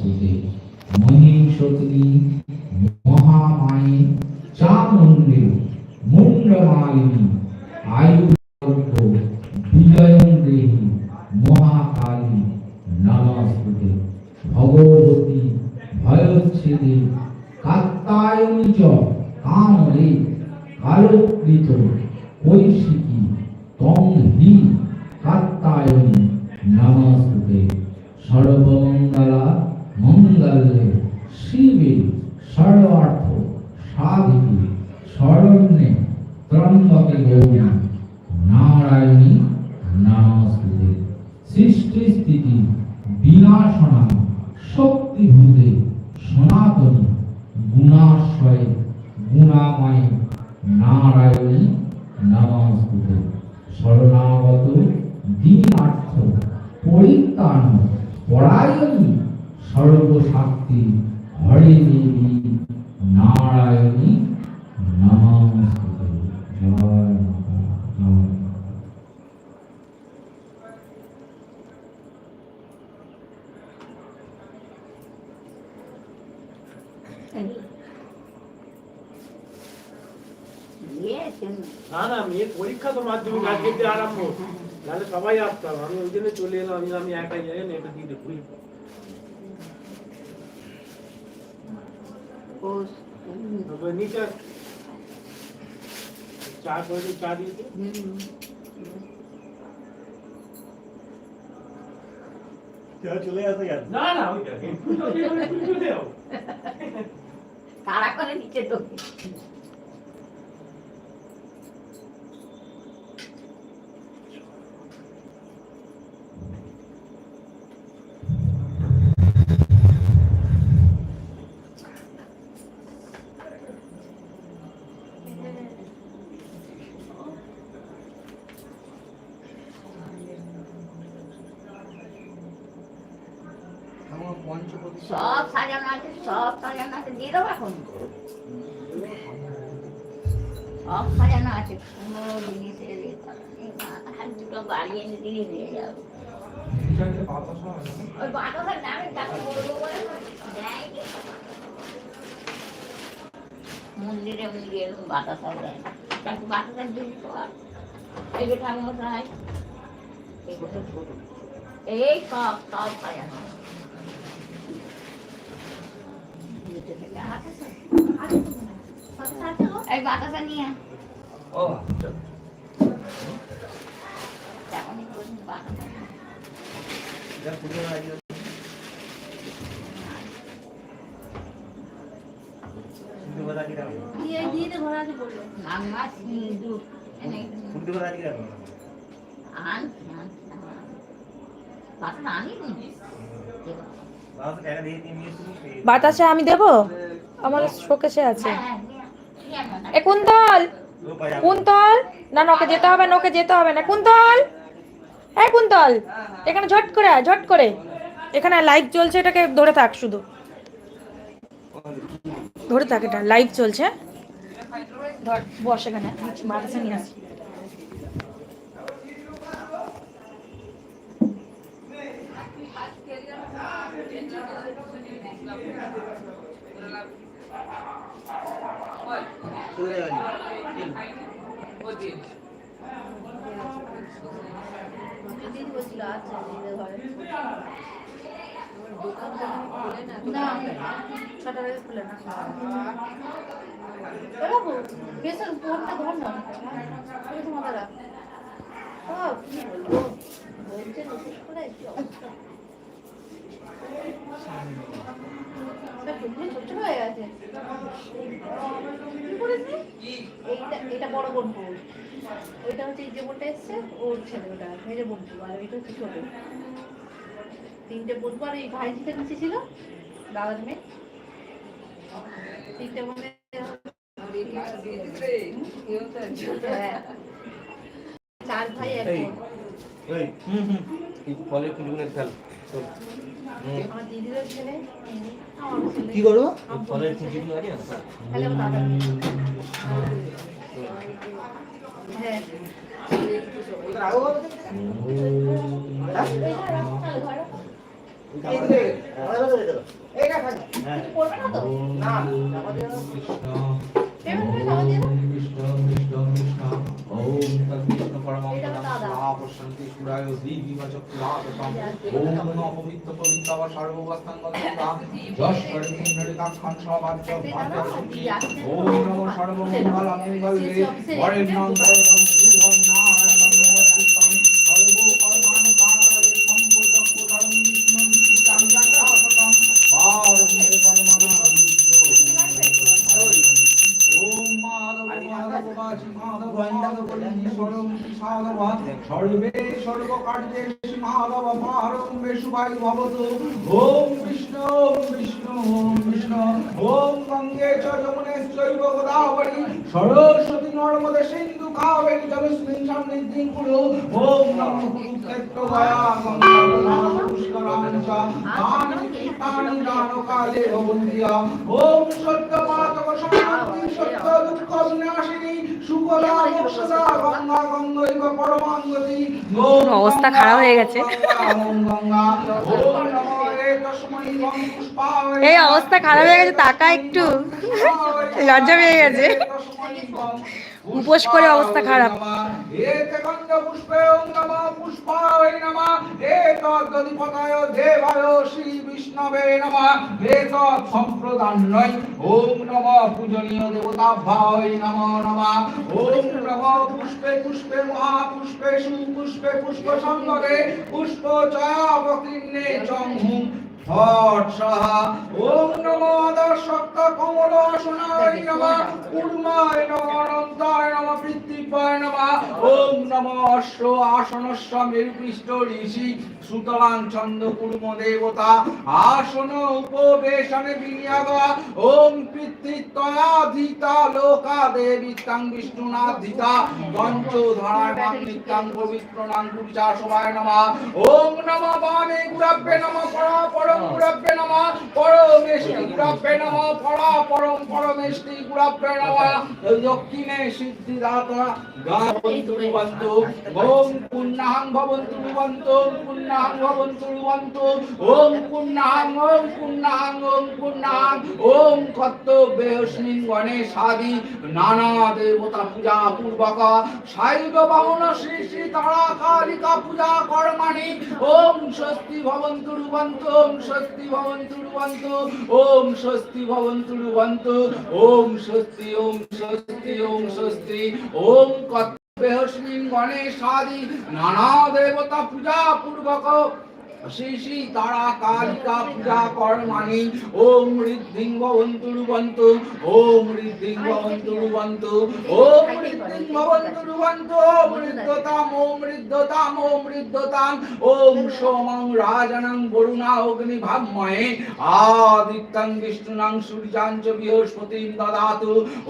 নমস্তুতে মহিষতী মহামায়ে চামুণ্ডে মুন্ডমালিনী আয়ু চ কামরে তং সর্বমঙ্গলা মঙ্গলে শিবে সর্বার্থ সাধিকে শরণ্যে ত্রম্বকে গৌরী নারায়ণী নমস্তুতে সৃষ্টি স্থিতি বিনাশনা শক্তিভূতে সনাতনী গুণাশ্রয়ে গুণাময় নারায়ণী নমস্তুতে শরণাগত দীনার্থ পরিত্রাণ পরায়ণী সর্বশক্তি হরে দেবী নারায়ণী নমস্তুতে জয় মাতা জয় মাতা। না না মেয়ের তো মাধ্যমিক আজকে দিয়ে আরম্ভ। নাহলে সবাই আসতাম আমি ওই জন্য চলে এলাম আমি আমি একাই যাই না এটা দিয়ে দেখুই নিচে চা করে চা দিয়েছে চলে আসে না না ওইটা তারা করে নিচে তো আমার পঞ্চপতি সব সাজানো আছে সব সাজানো আছে দিয়ে দেবো এখন। সব সাজানো আছে কোনো জিনিসের এ করা নেই। মাথার দুটো বাড়ি এনে দিয়ে নিয়ে যাব। ওই বাতাসের নামে তাকে বলব বলে দেয়নি। মন্দিরে মন্দিরে এরকম বাতাসা দেয় না। তাকে বাতাসের জিনিস তো আর। এই যে ঠাকুমশাই এগুলো ছোট এই সব সব সাজানো আছে। এই বাতাসা নিয়ে। ও আনি বাতাসে আমি দেব? আমার শোকেশে আছে। এ, কুন্তল! কুন্তল! না না ওকে যেতে হবে না ওকে যেতে হবে না। কুন্তল! হ্যাঁ কুন্তল! এখানে ঝট করে ঝট করে। এখানে লাইভ চলছে, এটাকে ধরে থাক শুধু। ধরে থাক এটা লাইভ চলছে। ধর, বস এখানে, বাতাসে নিয়ে আসি চলে যাবে না ছটা থেকে খুলে না বাবু বেসন ফোনটা ধর না ওই তো মাথা রাখ ও, কি বলব? বলছে বিশেষ করে কি অবস্থা? সব টুকরো ছোট ছোট গেছে। কি করেছে? এইটা এটা বড় বউ। ওইটা হচ্ছে এই যে বোনটা এসছে ওর ছেলে ওটা মেজে বোন বউ, আর এটা হচ্ছে ছোট। তিনটে বোন আর এই ভাইজিটা নিচে ছিল দাদার মেয়ে। তিনটে বোনের হ্যাঁ। চার ভাই এক এই। হুম হুম। কি ফলের ছেলে কি করব? ফলের হ্যাঁ এইটা না না কৃষ্ণ কৃষ্ণ কৃষ্ণ ওম তৎকৃষ্ণ পরমং এটা তো দাদা। মহাপশ্যন্তি সুরায় দীবিবচক্রাতসম ওম নমঃ পবিত্র পবিত্রবা সর্ববস্থান গততা যশ কর্মিন্দ্রিকাক্ষণ সবাচ্য ভাগ্যসুচি ওম নমঃ সর্বমঙ্গল মঙ্গলে বরেণ্যং সর্বং শুভং নারায়ণং নমস্কৃতং ওম বিষ্ণু ওম সরস্বতী নর্মদে সিন্ধু কাবেরী জলস্মিন সমৃদ্ধিং কুরু ওম নমো কুরুক্ষেত্র গঙ্গা ভবন্তিয়া ওম সত্য মাতক সমাপ্তি সত্য দুঃখ বিনাশিনী অবস্থা খারাপ হয়ে গেছে। এই অবস্থা খারাপ হয়ে গেছে তাকা একটু লজ্জা পেয়ে গেছে উপোস করে অবস্থা খারাপ। পূজনীয় নমঃ পুষ্পে পুষ্পে পুষ্প সংগরে পুষ্প চয়াবতীর্ণে চং হুম ওম নমো দর্শক্ত কমল আসনায় নমঃ কুর্মায় নমঃ অনন্তায় নমঃ পৃথিবীপায় নমঃ। ওম নমো অশ্ব আসনস্য মেরুপৃষ্ঠ ঋষি সুতরাং চন্দ্র কুর্ম দেবতা। আসন উপবেশনে বিনিয়োগ ওম পিতৃত্বয়াধিতা লোকা দেবী তাং বিষ্ণুনাধিতা। পঞ্চ ধারায় নিত্যাং পবিত্র নাম পুরুষা সবায় নমঃ। ওম নমঃ বামে গুরাব্বে নমঃ পরা পরম গুরাব্বে নমঃ। পরমেষ্টি গুরাব্বে নমঃ। পরা পরম পরমেষ্টি দক্ষিণে সিদ্ধিদাতা। গাবন্তু ওম ভবন্তু ভবন্তু ওম ওম ওম ওম কর্তব্যস্মিন গণেশাদি। নানা দেবতা পূজা পূর্বক সাইব বাহন শ্রী শ্রী তারা কালিকা পূজা কর্মাণি। ওম স্বস্তি ভবন্তু রুবন্তু ওম স্বস্তি ভবন্তু রুবন্তু ওম স্বস্তি ভবন্তু রুবন্তু। ওম স্বস্তি ওম স্বস্তি ওম স্বস্তি। ওম গণেশ আদি নানা দেবতা পূজা পূর্বক শ্রী শ্রী তারা কালিকা পূজা কর্মাণি রুবন্তু ওম ওম ঋদ্ধিং ভবন্তু রুবন্তু ওম সোমং রাজনং বরুণা অগ্নি ভাবময়ে বিষ্ণুনাং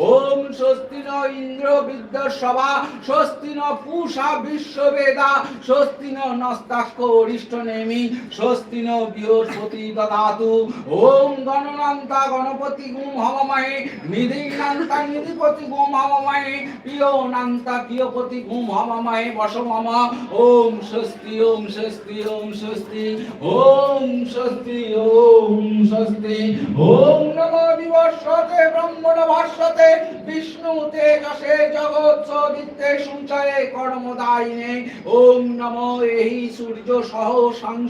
ওম স্বস্তি ন ইন্দ্র বিদ্যসভা স্বস্তি ন পূষা বিশ্ববেদা স্বস্তি ন নস্তাক্ষ অরিষ্ট নেমি স্বস্তি ন বৃহস্পতি দদাতু। ওম গণনান্তা গণপতি গুম হমময়ে নিধিনান্তা নিধিপতি গুম হমময়ে প্রিয়নান্তা প্রিয়পতি গুম হমময়ে বসমম ওম স্বস্তি ওম স্বস্তি ওম স্বস্তি ওম স্বস্তি ওম স্বস্তি ওম নমো বিবর্ষতে, ব্রহ্মণ ভাষ্যতে, বিষ্ণু তেজসে জগৎ সদিত্যে সঞ্চয়ে কর্মদায়িনে। ওম নমো এই সূর্য সহ সাংস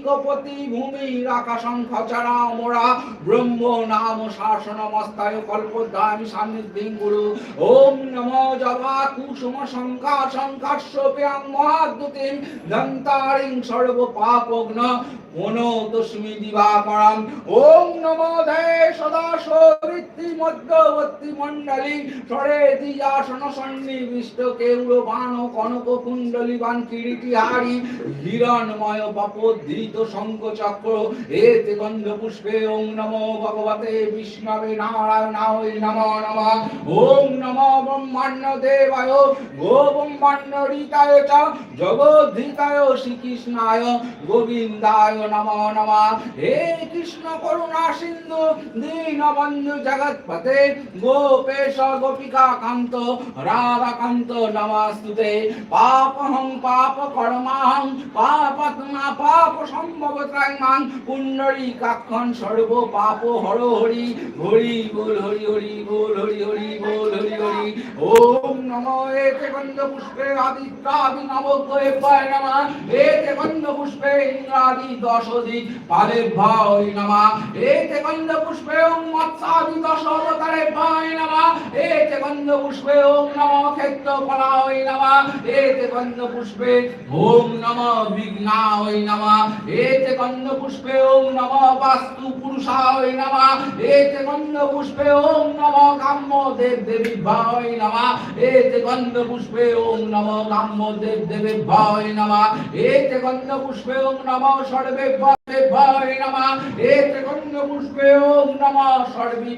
দিগপতি ভূমি আকাশং খচরা মোরা ব্রহ্ম নাম শাসন মস্তায় কল্পদামি সান্নিধিং গুরু। ওম নমো জবা কুসুম শঙ্কা শঙ্কাশ্যপ্যাং মহাদ্যুতিম দন্তারিং সর্ব পাপগ্ন মনোদস্মি দিবাকরম ওম নমো ধে সদা সবৃত্তি মধ্যবর্তী মণ্ডলী। স্বরে দিয়াসন সন্নিবিষ্ট কেউর বাণ কনক কুণ্ডলী কুণ্ডলিবান কিরিটিহারি হিরণময় বপোদ্ধৃত শঙ্খ চক্র এতে গন্ধ পুষ্পে ওং নমো ভগবতে বিষ্ণবে নারায়ণায় নমো নমঃ। ওং নমো ব্রহ্মাণ্য দেবায়, গো ব্রহ্মাণ্য ঋতায় চ, জগদ্ধিতায় শ্রীকৃষ্ণায়, গোবিন্দায় নমো নমঃ হে কৃষ্ণ করুণা সিন্ধু দীনবন্ধু জগৎপতে গোপেশ গোপিকা কান্ত নমস্তুতে। পাপ পাপ কাক্ষণ সর্ব পাপ হর হরি হরি বল, হরি হরি বল, হরি হরি বল, হরি হরি। ওম নমো, এতে গন্ধ পুষ্পে আদিত্যাদি পায় নমঃ। পুষ্পে ইন্দ্রাদি দশদি পালে ভাই নমঃ। এতে গন্ধ পুষ্পে ওম মৎসাদি দশ অবতারে পায় নমঃ। এতে গন্ধ পুষ্পে ওম নমঃ ক্ষেত্র ফলায় নমঃ। এতে গন্ধ পুষ্পে ওম নমঃ বিঘ্নায় নমঃ। এতে গন্ধ পুষ্পে ওম নমঃ বাস্তু পুরুষায় নমঃ। এতে গন্ধ পুষ্পে ওম নমঃ কাম্য দেব দেবী ভাই নমঃ। এতে গন্ধ পুষ্পে ওম নমঃ কাম্য দেব দেবী ভাই নমঃ। এতে গন্ধ পুষ্পে ওম নমঃ সর্বে ভাই নমঃ এতে গন্ধ পুষ্পে ওম নমঃ সর্বে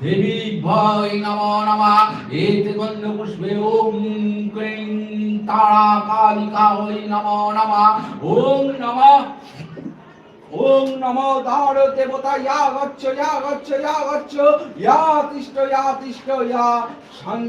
দেবী ভাই নমো নমঃ এতে গন্ধ পুষ্পে